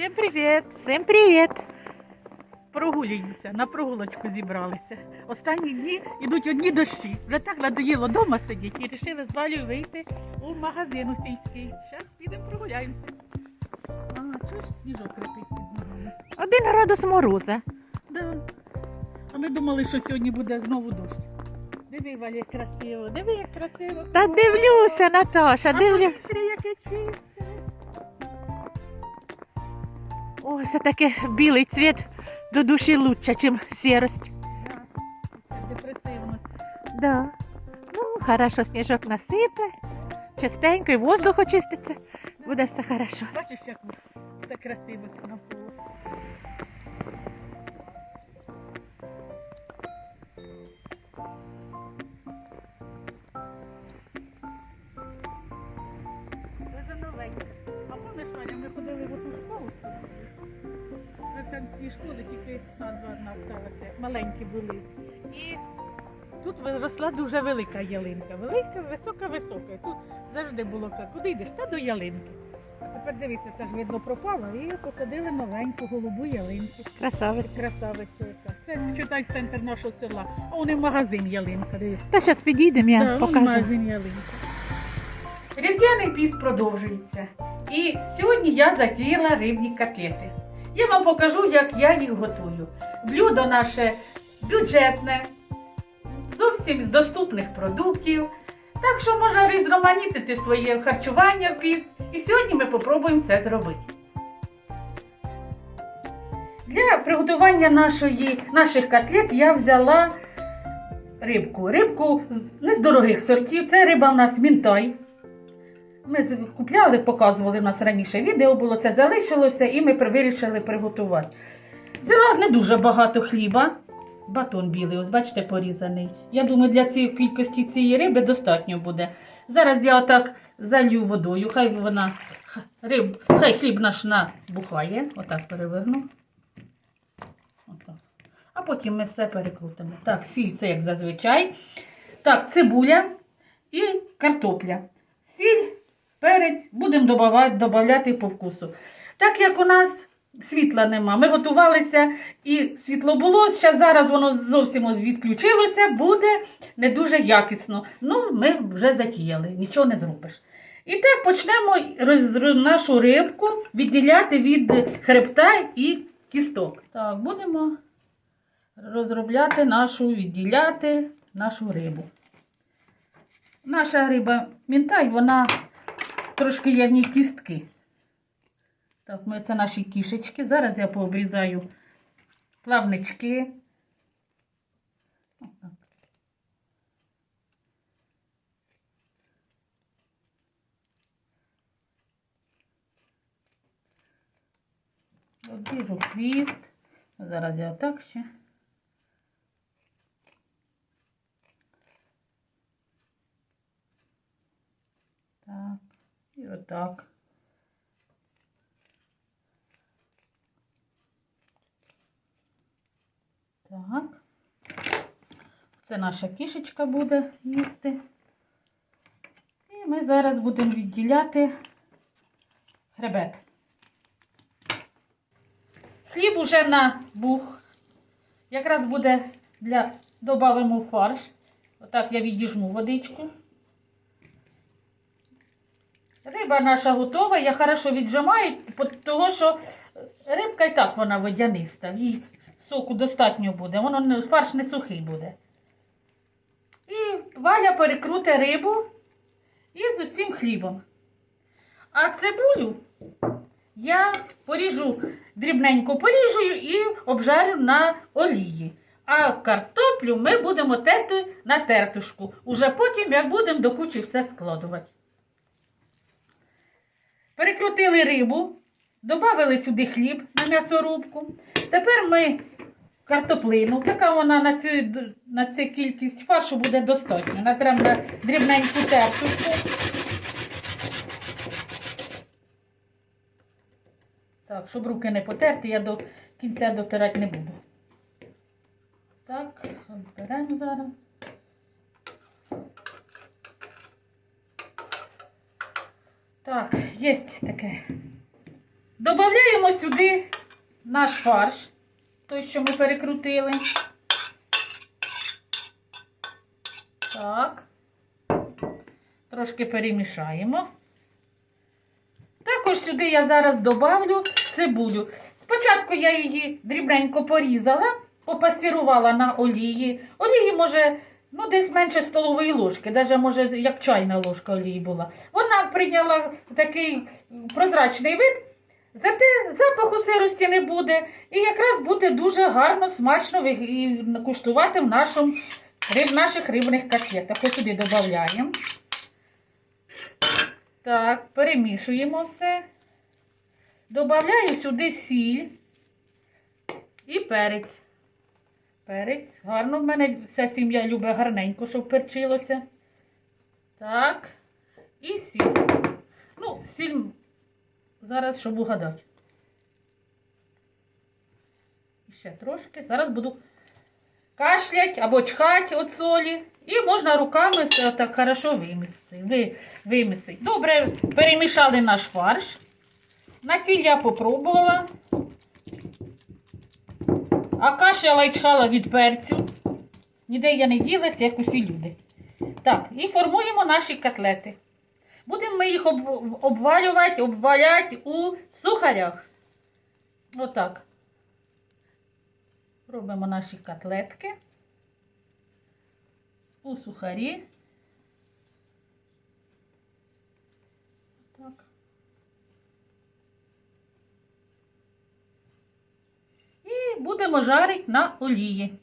Всім привіт! Всім привіт! Прогулюємося, на прогулочку зібралися. Останні дні йдуть одні дощі. Вже так надоїло вдома сидіти і вирішили з Валею вийти у магазин у сільський. Зараз підемо прогуляємося. А, чуєш, сніжок крепить під ногами. Один градус мороза. Да. А ми думали, що сьогодні буде знову дощ. Диви, Валя, як красиво, диви, як красиво. Та дивлюся, Наташа, А повітря яке чисте. Ой, це таке білий цвіт до душі лучше, ніж сірость. Депресивно. Да. Ну, хорошо, сніжок насипе, чистенько, і воздух очиститься. Буде все хорошо. Бачиш, як все красиво навколо. Тобою? Вже там в цій школі тільки назва одна сталася, маленькі були. І тут виросла дуже велика ялинка. Велика, висока, висока. Тут завжди було так, куди йдеш? Та до ялинки. А тепер дивися, теж видно пропало і посадили новеньку голубу ялинку. Красавиця яка. Це читай центр нашого села. А вони в магазин ялинка. Дивись. Та зараз підійдемо, я Да, вон покажу. магазин ялинка. Різдвяний піст продовжується. І сьогодні я затіяла рибні котлети. Я вам покажу, як я їх готую. Блюдо наше бюджетне, зовсім з доступних продуктів. Так що можна різноманітити своє харчування в піст. І сьогодні ми попробуємо це зробити. Для приготування нашої, наших котлет я взяла рибку. Рибку не з дорогих сортів. Це риба в нас мінтай. Ми купляли, показували в нас раніше відео було, це залишилося і ми вирішили приготувати. Взяла не дуже багато хліба. Батон білий, ось бачите, порізаний. Я думаю, для цієї кількості цієї риби достатньо буде. Зараз я отак залью водою, хай вона риб, хай хліб наш набухає. Отак переверну. Отак. А потім ми все перекрутимо. Так, сіль це як зазвичай. Так, цибуля і картопля. Сіль, перець будемо додавати по вкусу. Так як у нас світла нема, ми готувалися і світло було. Ще зараз воно зовсім відключилося, буде не дуже якісно. Ну, ми вже затіяли, нічого не зробиш. І так почнемо роз- нашу рибку відділяти від хребта і кісток. Так, будемо розробляти нашу, відділяти нашу рибу. Наша риба мінтай, вона трошки є в ній кістки. Так, ми це наші кішечки. Зараз я пообрізаю плавнички. Обріжу хвіст. Зараз я отак ще. Так, і отак. Так. Це наша кішечка буде їсти. І ми зараз будемо відділяти хребет. Хліб уже набух. Якраз буде для додаємо фарш. Отак я відіжму водичку. Риба наша готова, я хорошо віджимаю, тому що рибка і так вона водяниста. Їй соку достатньо буде, воно фарш не сухий буде. І Валя перекруте рибу із цим хлібом. А цибулю я поріжу, дрібненько поріжу і обжарю на олії. А картоплю ми будемо терти на тертушку. Уже потім, як будемо до кучі все складувати. Перекрутили рибу, додали сюди хліб на м'ясорубку. Тепер ми картоплину, така вона на цю, на цю кількість фаршу буде достатньо. Натрем на дрібненьку тертушку. Так, щоб руки не потерти, я до кінця дотирати не буду. Так, беремо зараз. Так, є таке Додаємо сюди наш фарш, той, що ми перекрутили. Так. Трошки перемішаємо. Також сюди я зараз добавлю цибулю. Спочатку я її дрібненько порізала, попасірувала на олії. Олії може ну, десь менше столової ложки, навіть може як чайна ложка олії була. Вона прийняла такий прозрачний вид, зате запаху сирості не буде. І якраз буде дуже гарно, смачно куштувати в нашому, риб, наших рибних котлетах. Ось сюди додаємо. Так, перемішуємо все. Добавляю сюди сіль і перець. Перець. Гарно в мене вся сім'я любить гарненько, щоб перчилося. Так. І сіль. Ну, сіль зараз, щоб угадати. І ще трошки. Зараз буду кашлять або чхати від солі. І можна руками все так хорошо вимісити. Ви, вимісити. Добре, перемішали наш фарш. На сіль я попробувала. А кашляла і чхала від перцю. Ніде я не ділася, як усі люди. Так, і формуємо наші котлети. Будемо ми їх об- обвалювати, обваляти у сухарях. Отак. Робимо наші котлетки у сухарі. Так. І будемо жарити на олії.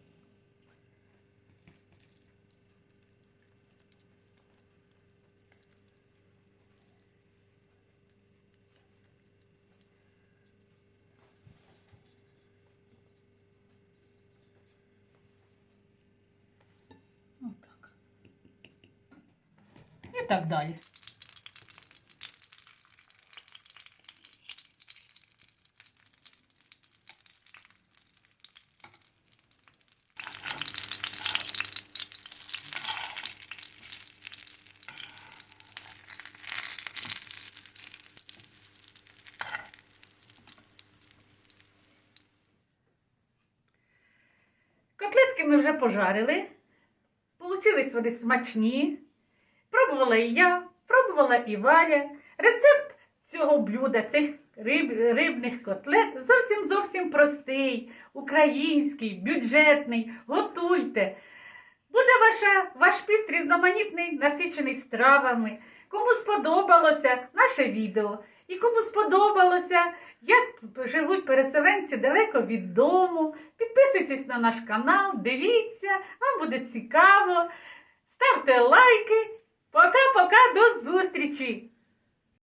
І так далі. Ми вже пожарили. Получились вони смачні. Пробувала і я, пробувала і Валя. Рецепт цього блюда, цих риб, рибних котлет зовсім зовсім простий, український, бюджетний. Готуйте. Буде ваша, ваш піст різноманітний, насичений стравами. Кому сподобалося наше відео, і кому сподобалося, як живуть переселенці далеко від дому. Підписуйтесь на наш канал, дивіться, вам буде цікаво. Ставте лайки. Пока-пока, до зустрічі!